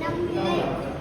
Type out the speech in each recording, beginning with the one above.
năm mươi.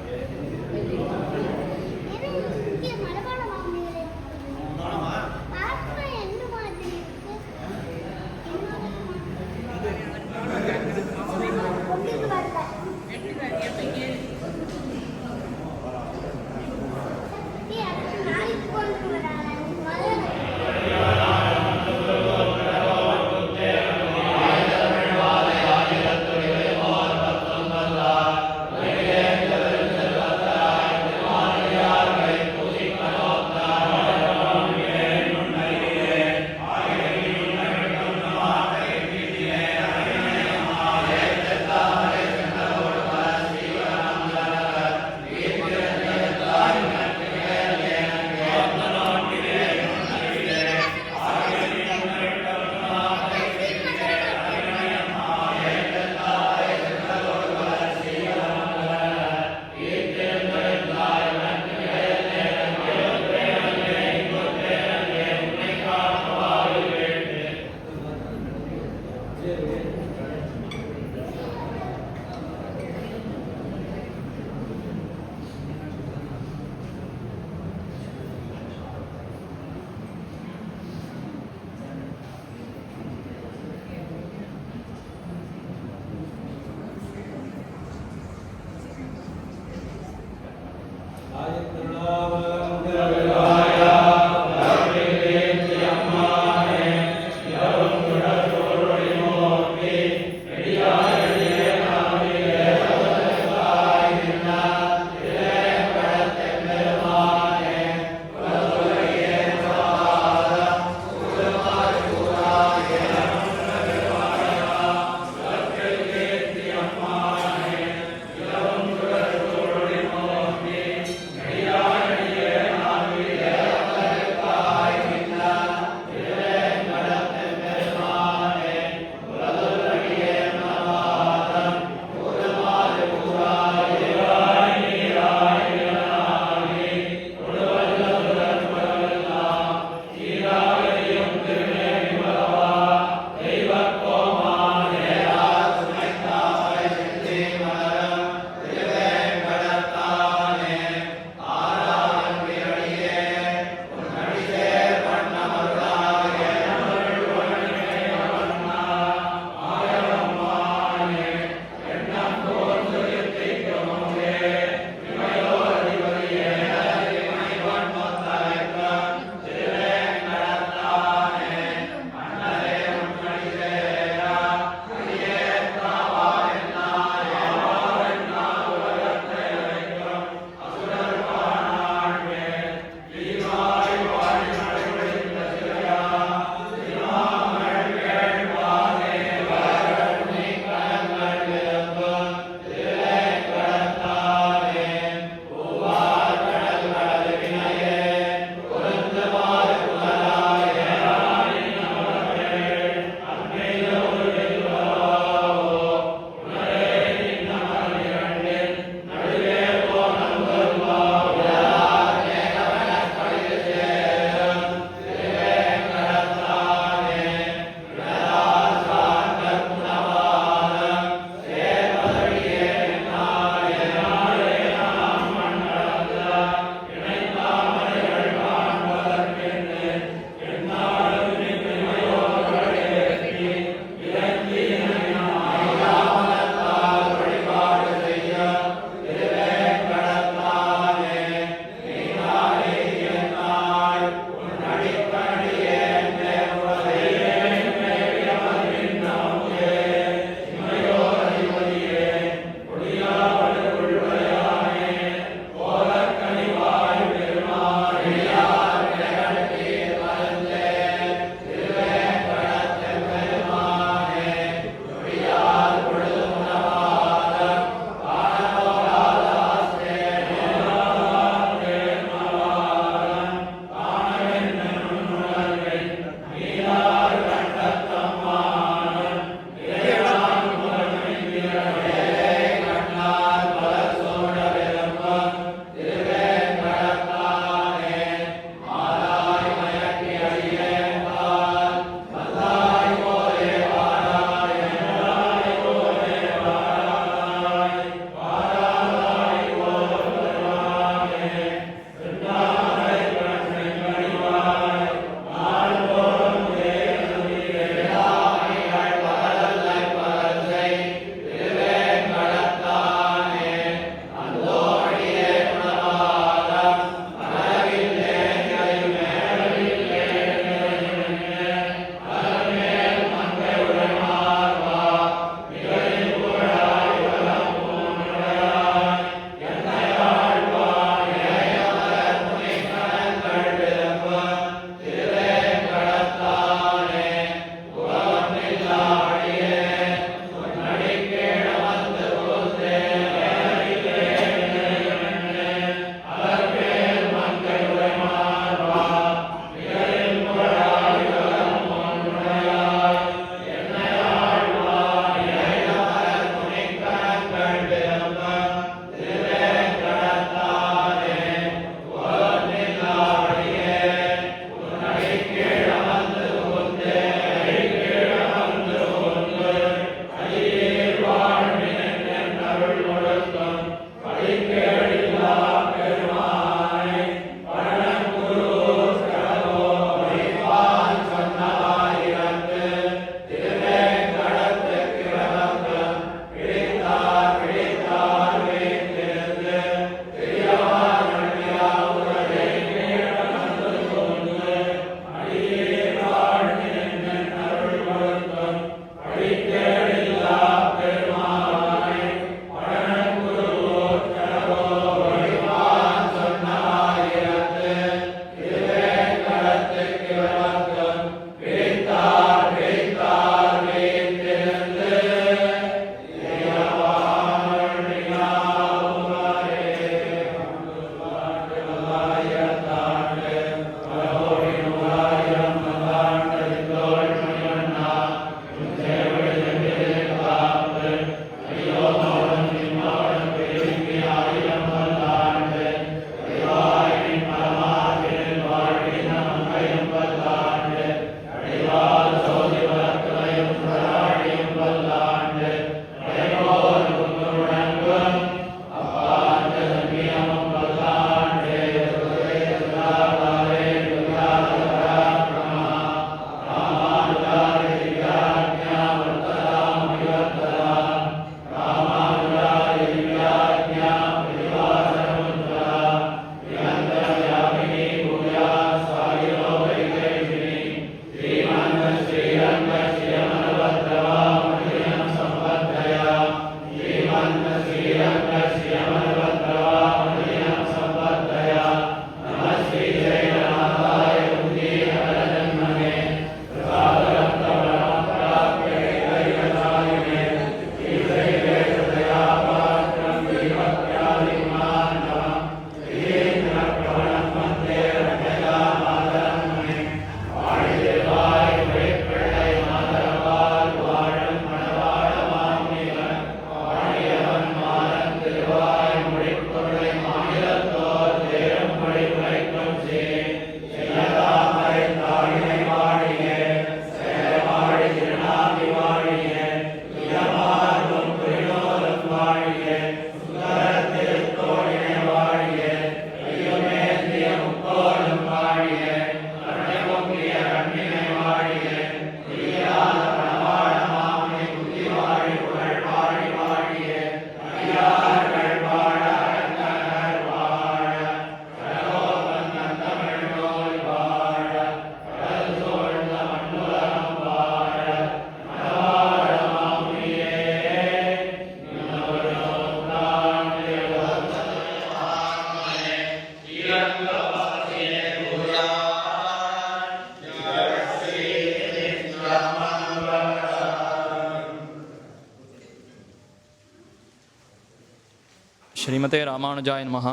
ஸ்ரீமதே ராமானுஜாய மகா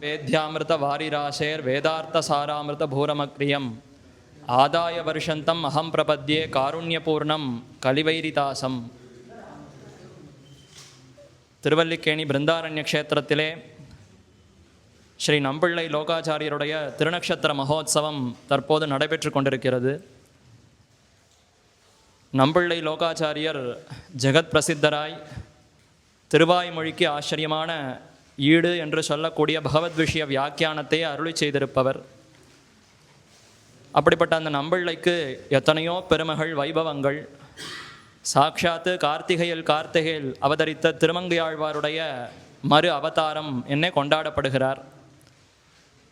வேத்யாமிருத வாரிராசேர் வேதார்த்த சாராமிருத பூரமக்ரியம் ஆதாய வருஷந்தம் அகம் பிரபத்யே காருண்யபூர்ணம் கலிவைரிதாசம் திருவல்லிக்கேணி பிருந்தாரண்ய க்ஷேத்திரத்திலே ஸ்ரீ நம்பிள்ளை லோகாச்சாரியருடைய திருநக்ஷத்திர மகோத்சவம் தற்போது நடைபெற்று கொண்டிருக்கிறது நம்பிள்ளை லோகாச்சாரியர் ஜெகத் பிரசித்தராய் திருவாய்மொழிக்கு ஆச்சரியமான ஈடு என்று சொல்லக்கூடிய பகவத் விஷய வியாக்கியானத்தை அருளி செய்திருப்பவர். அப்படிப்பட்ட அந்த நம்பிள்ளைக்கு எத்தனையோ பெருமகள் வைபவங்கள். சாக்ஷாத்து கார்த்திகையில் கார்த்திகையில் அவதரித்த திருமங்கையாழ்வாருடைய மறு அவதாரம் என்னே கொண்டாடப்படுகிறார்.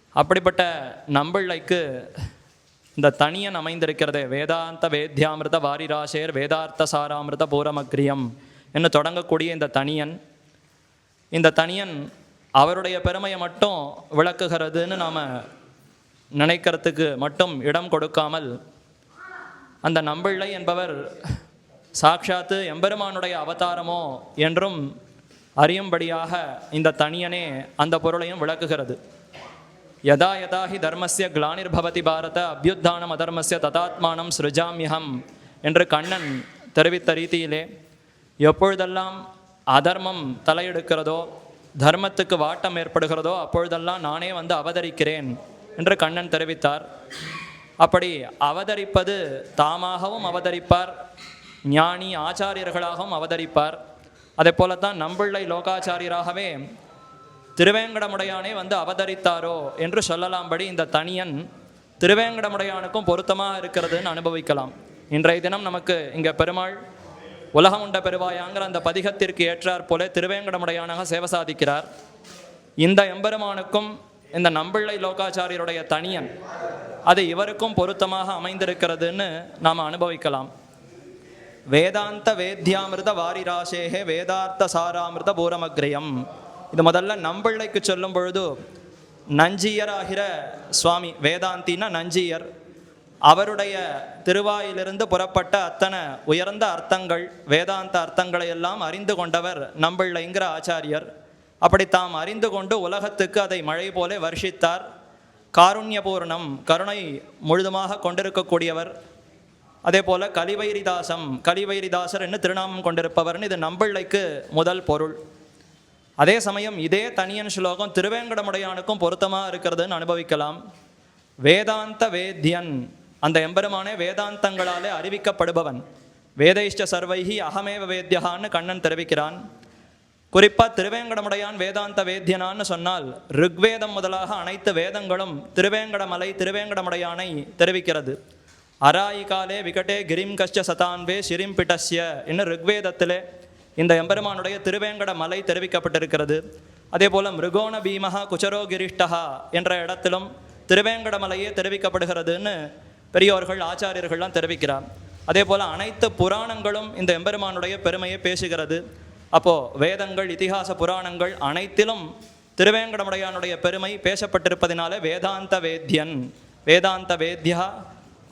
அப்படிப்பட்ட நம்பிள்ளைக்கு இந்த தனியன் அமைந்திருக்கிறதே வேதாந்த வேத்யாமிருத வாரிராசேர் வேதார்த்த சாராமிருத பூரமக்ரியம் என்று தொடங்கக்கூடிய இந்த தனியன். இந்த தனியன் அவருடைய பெருமையை மட்டும் விளக்குகிறதுன்னு நாம் நினைக்கிறதுக்கு மட்டும் இடம் கொடுக்காமல் அந்த நம்பிள்ளை என்பவர் சாக்ஷாத்து எம்பெருமானுடைய அவதாரமோ என்றும் அறியும்படியாக இந்த தனியனே அந்த பொருளையும் விளக்குகிறது. யதா யதா ஹி தர்மஸ்ய கிளானிர்பவதி பாரத அபியுத்தானம் அதர்மஸ்ய ததாத்மானம் சிருஜாமியகம் என்று கண்ணன் தெரிவித்த ரீதியிலே எப்பொழுதெல்லாம் அதர்மம் தலையெடுக்கிறதோ தர்மத்துக்கு வாட்டம் ஏற்படுகிறதோ அப்பொழுதெல்லாம் நானே வந்து அவதரிக்கிறேன் என்று கண்ணன் தெரிவித்தார். அப்படி அவதரிப்பது தாமாகவும் அவதரிப்பார் ஞானி ஆச்சாரியர்களாகவும் அவதரிப்பார். அதே போலத்தான் நம்பிள்ளை லோகாச்சாரியராகவே திருவேங்கடமுடையானே வந்து அவதரித்தாரோ என்று சொல்லலாம்படி இந்த தனியன் திருவேங்கடமுடையானுக்கும் பொருத்தமாக இருக்கிறதுன்னு அனுபவிக்கலாம். இன்றைய தினம் நமக்கு இங்கே பெருமாள் உலகம் உண்ட பெருவாயாங்கிற அந்த பதிகத்திற்கு ஏற்றார் போல திருவேங்கடமுடையானாக சேவை சாதிக்கிறார். இந்த எம்பெருமானுக்கும் இந்த நம்பிள்ளை லோகாச்சாரியருடைய தனியன் அது இவருக்கும் பொருத்தமாக அமைந்திருக்கிறதுன்னு நாம் அனுபவிக்கலாம். வேதாந்த வேத்யாமிருத வாரிராசேகே வேதார்த்த சாராமிருத பூரமக்ரியம். இது முதல்ல நம்பிள்ளைக்கு சொல்லும் பொழுது நஞ்சியராகிற சுவாமி வேதாந்தின்னா நஞ்சியர். அவருடைய திருவாயிலிருந்து புறப்பட்ட அத்தனை உயர்ந்த அர்த்தங்கள் வேதாந்த அர்த்தங்களை எல்லாம் அறிந்து கொண்டவர் நம்பிள்ளைங்கிற ஆச்சாரியர். அப்படி தாம் அறிந்து கொண்டு உலகத்துக்கு அதை மழை போல வருஷித்தார். காருண்யபூர்ணம் கருணை முழுதுமாக கொண்டிருக்கக்கூடியவர். அதே போல கலிவைரிதாசம் கலிவைரிதாசர் என்று திருநாமம் கொண்டிருப்பவர்னு இது நம்பிள்ளைக்கு முதல் பொருள். அதே சமயம் இதே தனியன் ஸ்லோகம் திருவேங்கடமுடையானுக்கும் பொருத்தமாக இருக்கிறதுன்னு அனுபவிக்கலாம். வேதாந்த வேத்யன் அந்த எம்பெருமானே வேதாந்தங்களாலே அறிவிக்கப்படுபவன். வேதைஷ்ட சர்வைஹி அகமேவ வேத்தியகான்னு கண்ணன் தெரிவிக்கிறான். குறிப்பா திருவேங்கடமுடையான் வேதாந்த வேத்தியனான்னு சொன்னால் ருக்வேதம் முதலாக அனைத்து வேதங்களும் திருவேங்கடமலை திருவேங்கடமுடையானை தெரிவிக்கிறது. அராயிகாலே விகடே கிரிம் கஷ்ட சதான்வே சிரிம் பிட்டஸ்ய என்று ருக்வேதத்திலே இந்த எம்பெருமானுடைய திருவேங்கட மலை தெரிவிக்கப்பட்டிருக்கிறது. அதே போல மிருகோண பீமஹா குச்சரோ கிரிஷ்டஹா என்ற இடத்திலும் திருவேங்கடமலையே தெரிவிக்கப்படுகிறதுன்னு பெரியோர்கள் ஆச்சாரியர்கள்லாம் தெரிவிக்கிறார். அதே போல் அனைத்து புராணங்களும் இந்த எம்பெருமானுடைய பெருமையை பேசுகிறது. அப்போது வேதங்கள் இதிகாச புராணங்கள் அனைத்திலும் திருவேங்கடமுடையானுடைய பெருமை பேசப்பட்டிருப்பதினால வேதாந்த வேத்யன் வேதாந்த வேத்யா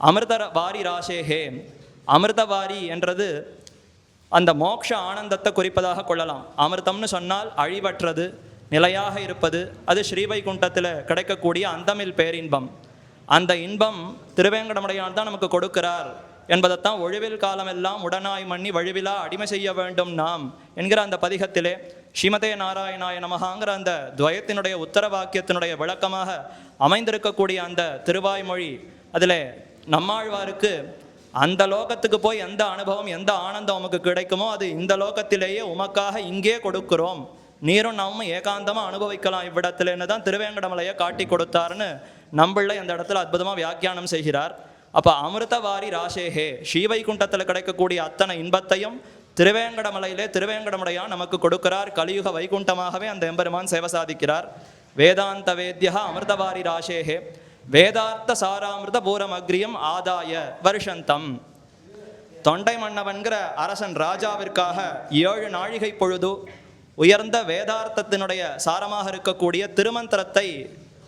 அமிர்த வாரி ராசேகே. அமிர்தவாரி என்றது அந்த மோக்ஷ ஆனந்தத்தை குறிப்பதாக கொள்ளலாம். அமிர்தம்னு சொன்னால் அழிவற்றது நிலையாக இருப்பது அது ஸ்ரீவைகுண்டத்தில் கிடைக்கக்கூடிய அந்தமில் பேரின்பம். அந்த இன்பம் திருவேங்கடமுடையான் தான் நமக்கு கொடுக்கிறார் என்பதைத்தான் ஒழிவில் காலமெல்லாம் உடனாய் மண்ணி வழிவிலா அடிமை செய்ய வேண்டும் நாம் என்கிற அந்த பதிகத்திலே ஸ்ரீமதே நாராயணாய நமகாங்கிற அந்த துவயத்தினுடைய உத்தர வாக்கியத்தினுடைய விளக்கமாக அமைந்திருக்கக்கூடிய அந்த திருவாய்மொழி அதில் நம்மாழ்வாருக்கு அந்த லோகத்துக்கு போய் எந்த அனுபவம் எந்த ஆனந்தம் உமக்கு கிடைக்குமோ அது இந்த லோகத்திலேயே உமக்காக இங்கே கொடுக்கிறோம். நீரும் நாமும் ஏகாந்தமாக அனுபவிக்கலாம் இவ்விடத்திலேன்னு தான் திருவேங்கடமலையை காட்டி கொடுத்தாருன்னு நம்மள அந்த இடத்துல அற்புதமாக வியாக்கியானம் செய்கிறார். அப்போ அமிர்தவாரி ராசேகே ஸ்ரீவைகுண்டத்தில் கிடைக்கக்கூடிய அத்தனை இன்பத்தையும் திருவேங்கடமலையிலே திருவேங்கடமுடையா நமக்கு கொடுக்கிறார். கலியுக வைகுண்டமாகவே அந்த எம்பெருமான் சேவை சாதிக்கிறார். வேதாந்த வேத்யா அமிர்தவாரி ராசேகே வேதார்த்த சாராமிர்த பூரமக்ரியம் ஆதாய வருஷந்தம். தொண்டை மன்னவன்கிற அரசன் ராஜாவிற்காக ஏழு நாழிகை பொழுது உயர்ந்த வேதார்த்தத்தினுடைய சாரமாக இருக்கக்கூடிய திருமந்திரத்தை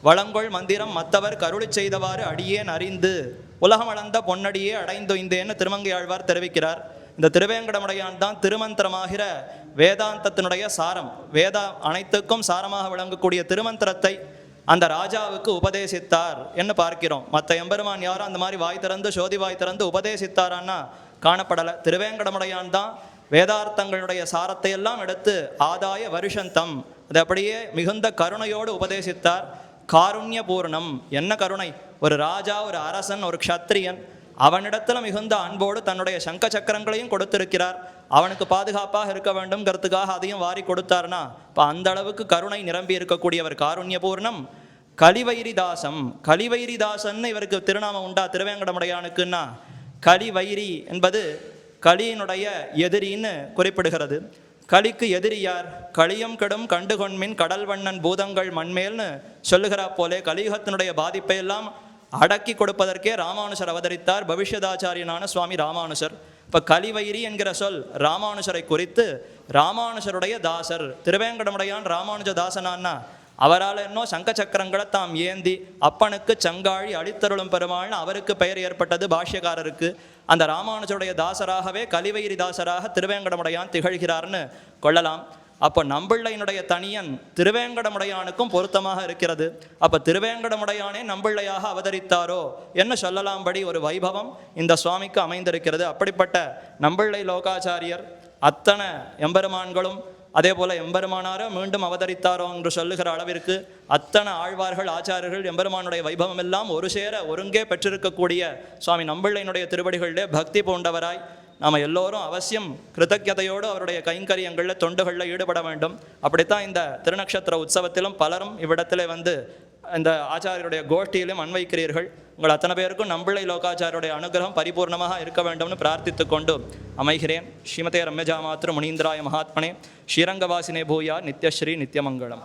வளங்கொள் மந்திரம் மற்றவர் கருளி செய்தவாறு அடியேன் அறிந்து உலகம் அளந்த பொன்னடியே அடைந்தொய்ந்தேன்னு திருமங்கையாழ்வார் தெரிவிக்கிறார். இந்த திருவேங்கடமுடையான் தான் திருமந்திரமாகிற வேதாந்தத்தினுடைய சாரம். வேதா அனைத்துக்கும் சாரமாக விளங்கக்கூடிய திருமந்திரத்தை அந்த ராஜாவுக்கு உபதேசித்தார் என்று பார்க்கிறோம். மற்ற எம்பெருமான் யாரும் அந்த மாதிரி வாய் திறந்து சோதி வாய் திறந்து உபதேசித்தாரான்னா காணப்படலை. திருவேங்கடமுடையான் தான் வேதார்த்தங்களுடைய சாரத்தை எல்லாம் எடுத்து ஆதாய வருஷந்தம். அது அப்படியே மிகுந்த கருணையோடு உபதேசித்தார். காருண்ய பூர்ணம் என்ன கருணை? ஒரு ராஜா ஒரு அரசன் ஒரு க்ஷத்ரியன் அவனிடத்துல மிகுந்த அன்போடு தன்னுடைய சங்க சக்கரங்களையும் கொடுத்திருக்கிறார். அவனுக்கு பாதுகாப்பாக இருக்க வேண்டும்ங்கிறதுக்காக அதையும் வாரி கொடுத்தார்னா இப்போ அந்த அளவுக்கு கருணை நிரம்பி இருக்கக்கூடியவர் காருண்ய பூர்ணம் கலிவைரிதாசம் கலிவைரிதாசன் இவருக்கு திருநாமம் உண்டா? திருவேங்கடமுடையானுக்குன்னா கலிவைரி என்பது கலியினுடைய எதிரின்னு குறிப்பிடுகிறது. கலிக்கு எதிரி யார்? களியும் கெடும் கண்டுகொண்மின் கடல் வண்ணன் பூதங்கள் மண்மேல்னு சொல்லுகிறா போலே கலியுகத்தினுடைய பாதிப்பை எல்லாம் அடக்கி கொடுப்பதற்கே ராமானுஷர் அவதரித்தார். பவிஷ்யதாச்சாரியனான சுவாமி ராமானுஷர் இப்போ கலிவயிறி என்கிற சொல் ராமானுஷரை குறித்து ராமானுஷருடைய தாசர். திருவேங்கடமுடையான் ராமானுஜ தாசனான்னா அவரால் இன்னும் சங்க சக்கரங்களை தாம் ஏந்தி அப்பனுக்கு சங்காழி அளித்தருளும் பெருமாள்னு அவருக்கு பெயர் ஏற்பட்டது பாஷ்யக்காரருக்கு. அந்த ராமானுஜருடைய தாசராகவே கலிவைரி தாசராக திருவேங்கடமுடையான் திகழ்கிறார்னு கொள்ளலாம். அப்போ நம்பிள்ளையினுடைய தனியன் திருவேங்கடமுடையானுக்கும் பொருத்தமாக இருக்கிறது. அப்போ திருவேங்கடமுடையானே நம்பிள்ளையாக அவதரித்தாரோ? என்ன சொல்லலாம்படி ஒரு வைபவம் இந்த சுவாமிக்கு அமைந்திருக்கிறது. அப்படிப்பட்ட நம்பிள்ளை லோகாச்சாரியர் அத்தனை எம்பெருமான்களும் அதே போல எம்பெருமானாரோ மீண்டும் அவதரித்தாரோ என்று சொல்லுகிற அளவிற்கு அத்தனை ஆழ்வார்கள் ஆச்சாரியர்கள் எம்பெருமானுடைய வைபவம் எல்லாம் ஒரு சேர ஒருங்கே பெற்றிருக்கக்கூடிய சுவாமி நம்பிள்ளையினுடைய திருவடிகளிலே பக்தி பூண்டவராய் நாம் எல்லோரும் அவசியம் கிருத்தஜதையோடு அவருடைய கைங்கரியங்களில் தொண்டுகளில் ஈடுபட வேண்டும். அப்படித்தான் இந்த திருநக்ஷத்திர உற்சவத்திலும் பலரும் இவ்விடத்தில் வந்து இந்த ஆச்சாரியருடைய கோஷ்டியிலும் அன்வைக்கிறீர்கள். உங்கள் அத்தனை பேருக்கும் நம்பிளை லோகாச்சாரியுடைய அனுகிரகம் பரிபூர்ணமாக இருக்க வேண்டும்னு பிரார்த்தித்து கொண்டு அமைகிறேன். ஸ்ரீமதே ரம்யஜா மாத்திரு முனீந்திராய மகாத்மனே. ஸ்ரீரங்கவாசினே பூயா. நித்யஸ்ரீ நித்யமங்கலம்.